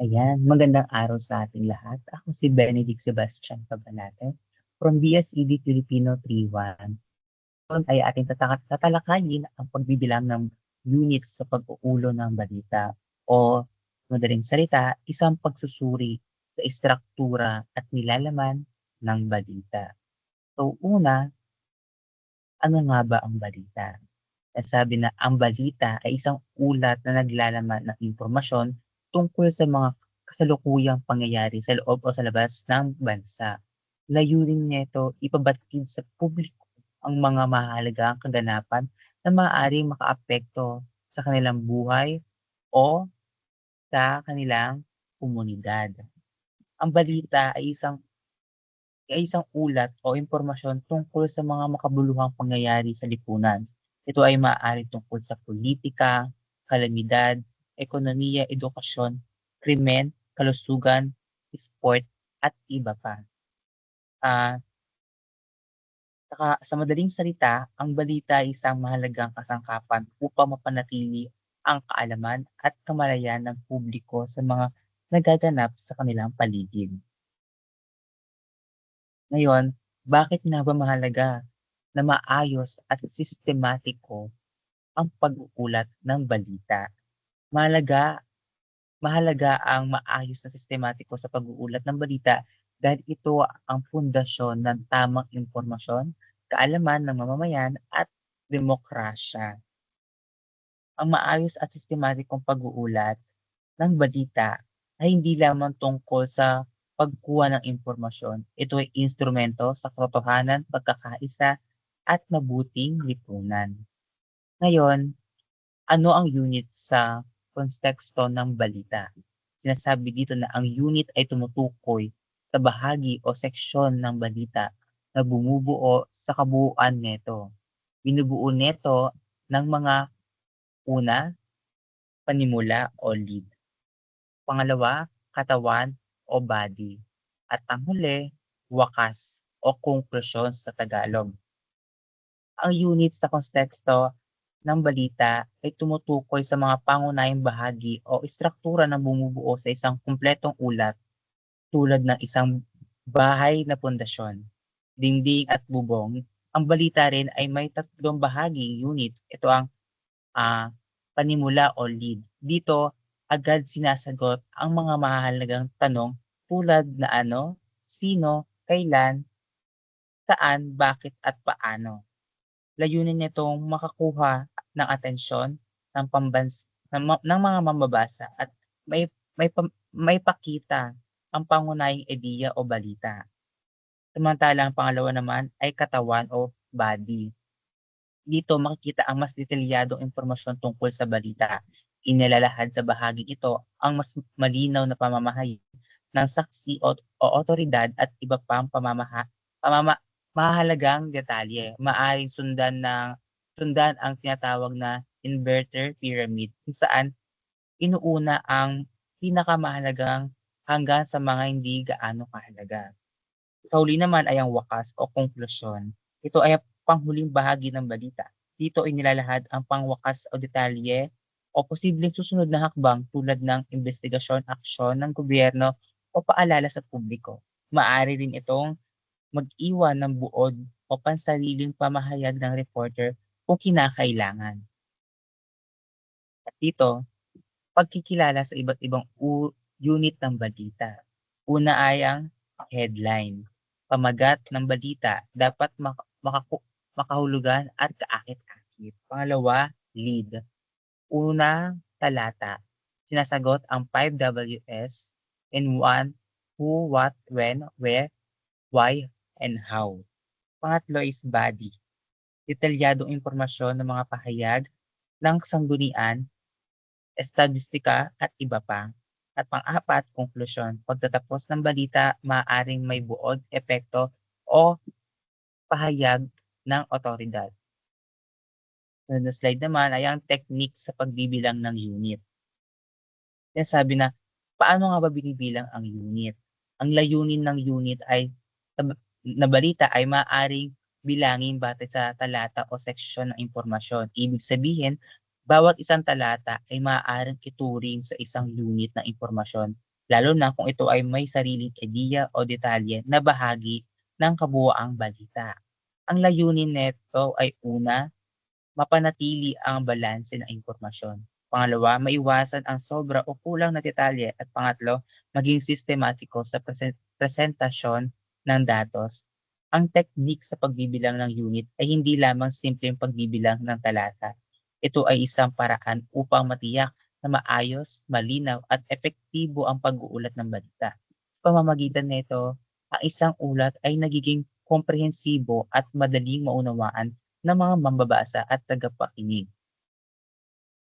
Ayan, magandang araw sa ating lahat. Ako si Benedict Sebastian Cabanate from BSED Filipino 3-1. Ngayon ay ating tatalakayin ang pagbibilang ng unit sa pag-uulo ng balita o madaling salita, isang pagsusuri sa istruktura at nilalaman ng balita. So una, ano nga ba ang balita? Nasabi na ang balita ay isang ulat na naglalaman ng impormasyon tungkol sa mga kasalukuyang pangyayari sa loob o sa labas ng bansa. Layunin nito ipabatid sa publiko ang mga mahalagang kaganapan na maaaring makaapekto sa kanilang buhay o sa kanilang komunidad. Ang balita ay isang ay isang ulat o impormasyon tungkol sa mga makabuluhang pangyayari sa lipunan. Ito ay maaari tungkol sa politika, kalamidad, ekonomiya, edukasyon, krimen, kalusugan, sport, at iba pa. Saka sa madaling salita, ang balita ay isang mahalagang kasangkapan upang mapanatili ang kaalaman at kamalayan ng publiko sa mga nagaganap sa kanilang paligid. Ngayon, bakit nga ba mahalaga na maayos at sistematiko ang pag-uulat ng balita? Mahalaga mahalaga ang maayos na sistematiko sa pag-uulat ng balita dahil ito ang pundasyon ng tamang impormasyon, kaalaman ng mamamayan at demokrasya. Ang maayos at sistematikong pag-uulat ng balita ay hindi lamang tungkol sa pagkuha ng impormasyon. Ito ay instrumento sa katotohanan, pagkakaisa at mabuting lipunan. Ngayon, ano ang unit sa konteksto ng balita. Sinasabi dito na ang unit ay tumutukoy sa bahagi o seksyon ng balita na bumubuo sa kabuuan nito. Binubuo nito ng mga una, panimula o lead. Pangalawa, katawan o body. At ang huli, wakas o konklusyon sa Tagalog. Ang unit sa konteksto ng balita ay tumutukoy sa mga pangunahing bahagi o istruktura na bumubuo sa isang kumpletong ulat tulad ng isang bahay na pundasyon, dingding at bubong. Ang balita rin ay may tatlong bahaging unit. Ito ang uh, panimula o lead. Dito, agad sinasagot ang mga mahalagang tanong tulad na ano, sino, kailan, saan, bakit at paano layunin nitong makakuha ng atensyon ng pambans ng, ng mga mambabasa at may may may pakita ang pangunahing ideya o balita. Samantala ang pangalawa naman ay katawan o body. Dito makikita ang mas detalyadong impormasyon tungkol sa balita. Inilalahad sa bahaging ito ang mas malinaw na pamamahay ng saksi o, o otoridad at iba pang pamamaha, pamama, mahalagang detalye. Maaring sundan ng sundan ang tinatawag na inverter pyramid kung saan inuuna ang pinakamahalagang hanggang sa mga hindi gaano kahalaga. Sa huli naman ay ang wakas o konklusyon. Ito ay panghuling bahagi ng balita. Dito ay nilalahad ang pangwakas o detalye o posibleng susunod na hakbang tulad ng investigasyon, aksyon ng gobyerno o paalala sa publiko. Maari rin itong mag-iwan ng buod o pansariling pamahayag ng reporter kung kinakailangan. At dito, pagkikilala sa iba't ibang unit ng balita. Una ay ang headline. Pamagat ng balita dapat mak- makaku- makahulugan at kaakit-akit. Pangalawa, lead. Una, talata. Sinasagot ang 5 Ws in 1 who, what, when, where, why, and how. Pangatlo is body. Detalyadong impormasyon ng mga pahayag ng sanggunian, estadistika at iba pa. At pang-apat, konklusyon. Pagtatapos ng balita, maaaring may buod, epekto o pahayag ng otoridad. Sunod na slide naman ay ang technique sa pagbibilang ng unit. Yan sabi na, paano nga ba binibilang ang unit? Ang layunin ng unit ay na balita ay maaaring bilangin batay sa talata o seksyon ng impormasyon. Ibig sabihin, bawat isang talata ay maaaring ituring sa isang unit ng impormasyon. lalo na kung ito ay may sariling ideya o detalye na bahagi ng kabuuang balita. Ang layunin nito ay una, mapanatili ang balanse ng impormasyon. Pangalawa, maiwasan ang sobra o kulang na detalye. At pangatlo, maging sistematiko sa present- presentasyon ng datos. Ang technique sa pagbibilang ng unit ay hindi lamang simpleng pagbibilang ng talata. Ito ay isang paraan upang matiyak na maayos, malinaw at epektibo ang pag-uulat ng balita. Sa pamamagitan nito, ang isang ulat ay nagiging komprehensibo at madaling maunawaan ng mga mambabasa at tagapakinig.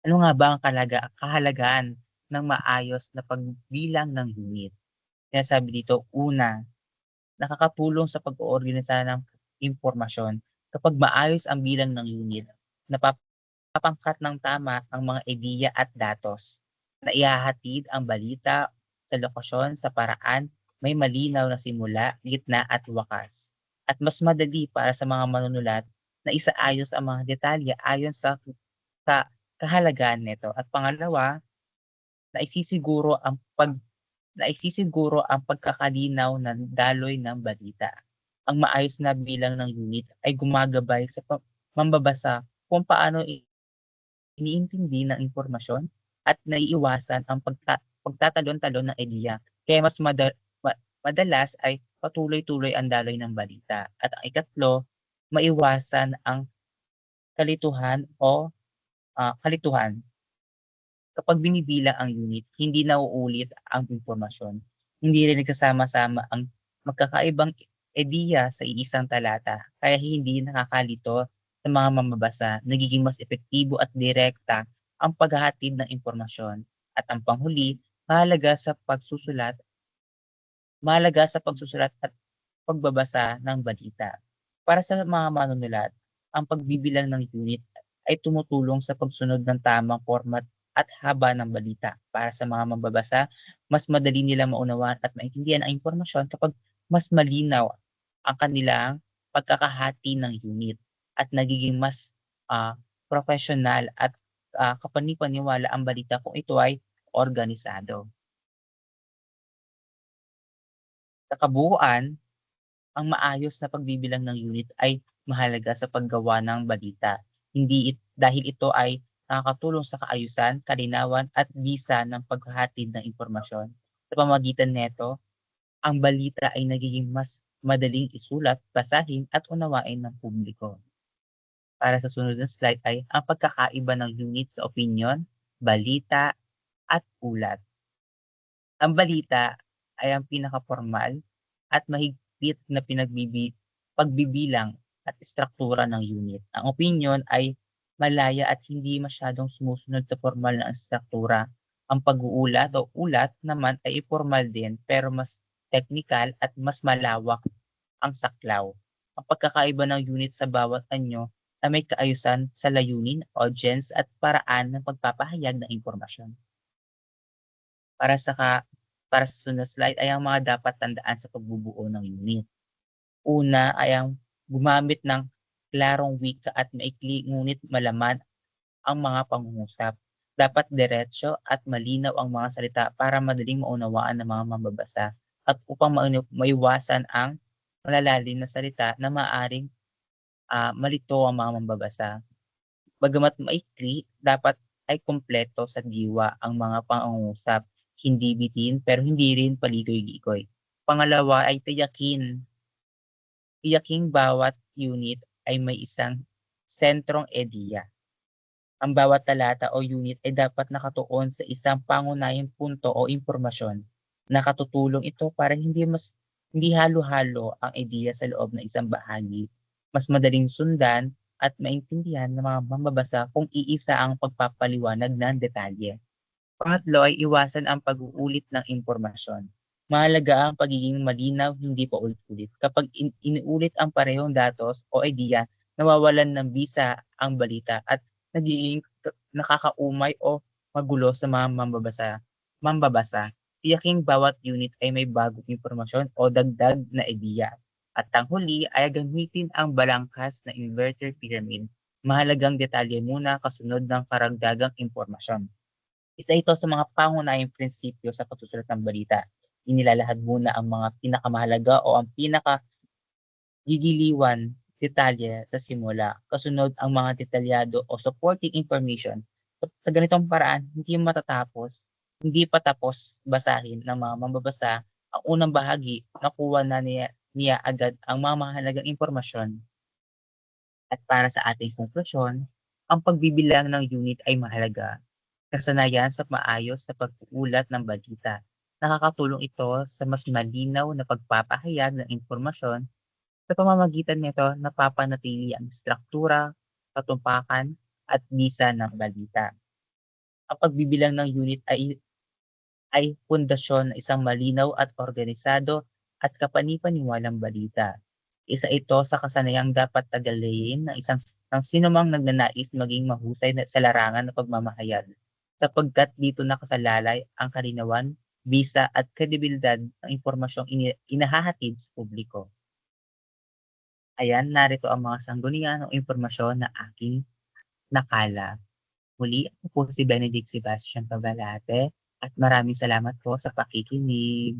Ano nga ba ang kalaga, kahalagaan ng maayos na pagbilang ng unit? Kaya sabi dito, una, nakakatulong sa pag-oorganisa ng impormasyon. Kapag maayos ang bilang ng unit, napapangkat ng tama ang mga ideya at datos na ihahatid ang balita sa lokasyon sa paraan may malinaw na simula, gitna at wakas. At mas madali para sa mga manunulat na isaayos ang mga detalye ayon sa, sa kahalagaan nito. At pangalawa, naisisiguro ang pag naisisiguro ang pagkakalinaw ng daloy ng balita. Ang maayos na bilang ng unit ay gumagabay sa mambabasa kung paano iniintindi ng impormasyon at naiiwasan ang pagta- pagtatalon-talon ng ideya. Kaya mas mada- ma- madalas ay patuloy-tuloy ang daloy ng balita. At ang ikatlo, maiwasan ang kalituhan o uh, kalituhan. Kapag binibilang ang unit, hindi nauulit ang impormasyon. Hindi rin nagsasama-sama ang magkakaibang ideya sa iisang talata, kaya hindi nakakalito sa mga mamabasa, nagiging mas epektibo at direkta ang paghahatid ng impormasyon. At ang panghuli, mahalaga sa pagsusulat, mahalaga sa pagsusulat at pagbabasa ng balita. Para sa mga manunulat, ang pagbibilang ng unit ay tumutulong sa pagsunod ng tamang format at haba ng balita. Para sa mga mambabasa, mas madali nila maunawaan at maintindihan ang impormasyon kapag mas malinaw ang kanilang pagkakahati ng unit at nagiging mas uh, professional at uh, kapanipaniwala ang balita kung ito ay organisado. Sa kabuuan, ang maayos na pagbibilang ng unit ay mahalaga sa paggawa ng balita. Hindi it, dahil ito ay nakakatulong sa kaayusan, kalinawan at bisa ng paghahatid ng impormasyon. Sa pamagitan nito, ang balita ay nagiging mas madaling isulat, basahin at unawain ng publiko. Para sa sunod na slide ay ang pagkakaiba ng unit sa opinion, balita at ulat. Ang balita ay ang pinakapormal at mahigpit na pinagbibi, pagbibilang at istruktura ng unit. Ang opinion ay malaya at hindi masyadong sumusunod sa formal na struktura. Ang pag-uulat o ulat naman ay formal din pero mas technical at mas malawak ang saklaw. Ang pagkakaiba ng unit sa bawat anyo ay may kaayusan sa layunin, audience at paraan ng pagpapahayag ng impormasyon. Para sa ka, para sa sunod slide ay ang mga dapat tandaan sa pagbubuo ng unit. Una ay ang gumamit ng klarong wika at maikli ngunit malaman ang mga pangungusap. Dapat diretsyo at malinaw ang mga salita para madaling maunawaan ng mga mambabasa at upang maiwasan ang malalalim na salita na maaring uh, malito ang mga mambabasa. Bagamat maikli, dapat ay kumpleto sa diwa ang mga pangungusap, hindi bitin pero hindi rin paligoy-ligoy. Pangalawa ay tiyakin. Tiyaking bawat unit ay may isang sentrong ideya. Ang bawat talata o unit ay dapat nakatuon sa isang pangunahing punto o impormasyon. Nakatutulong ito para hindi mas hindi halo-halo ang ideya sa loob ng isang bahagi. Mas madaling sundan at maintindihan ng mga mambabasa kung iisa ang pagpapaliwanag ng detalye. Pangatlo ay iwasan ang pag-uulit ng impormasyon. Mahalaga ang pagiging malinaw, hindi pa ulit-ulit. Kapag in- inuulit ang parehong datos o idea, nawawalan ng bisa ang balita at nagiging nakakaumay o magulo sa mga mambabasa. Mambabasa, tiyaking bawat unit ay may bagong impormasyon o dagdag na idea. At ang huli ay gamitin ang balangkas na inverter pyramid. Mahalagang detalye muna kasunod ng karagdagang impormasyon. Isa ito sa mga pangunahing prinsipyo sa pagsusulat ng balita. Inilalahad muna ang mga pinakamahalaga o ang pinaka gigiliwan detalye sa simula, kasunod ang mga detalyado o supporting information. Sa ganitong paraan, hindi matatapos, hindi pa tapos basahin ng mga mambabasa ang unang bahagi, nakuha na niya, niya agad ang mga mahalagang impormasyon. At para sa ating konklusyon, ang pagbibilang ng unit ay mahalaga. Kasanayan sa maayos na pag-uulat ng balita. Nakakatulong ito sa mas malinaw na pagpapahayag ng impormasyon sa pamamagitan nito napapanatili ang struktura, katumpakan, at bisa ng balita. Ang pagbibilang ng unit ay ay pundasyon ng isang malinaw at organisado at kapani-paniwalang balita. Isa ito sa kasanayang dapat tagalayin ng isang ng sinumang nagnanais maging mahusay na, sa larangan ng pagmamahayag sapagkat dito nakasalalay ang kalinawan, bisa at kredibilidad ng impormasyong inahahatid sa publiko. Ayan, narito ang mga sanggunian o impormasyon na aking nakala. Muli, ako po si Benedict Sebastian Pabalate at maraming salamat po sa pakikinig.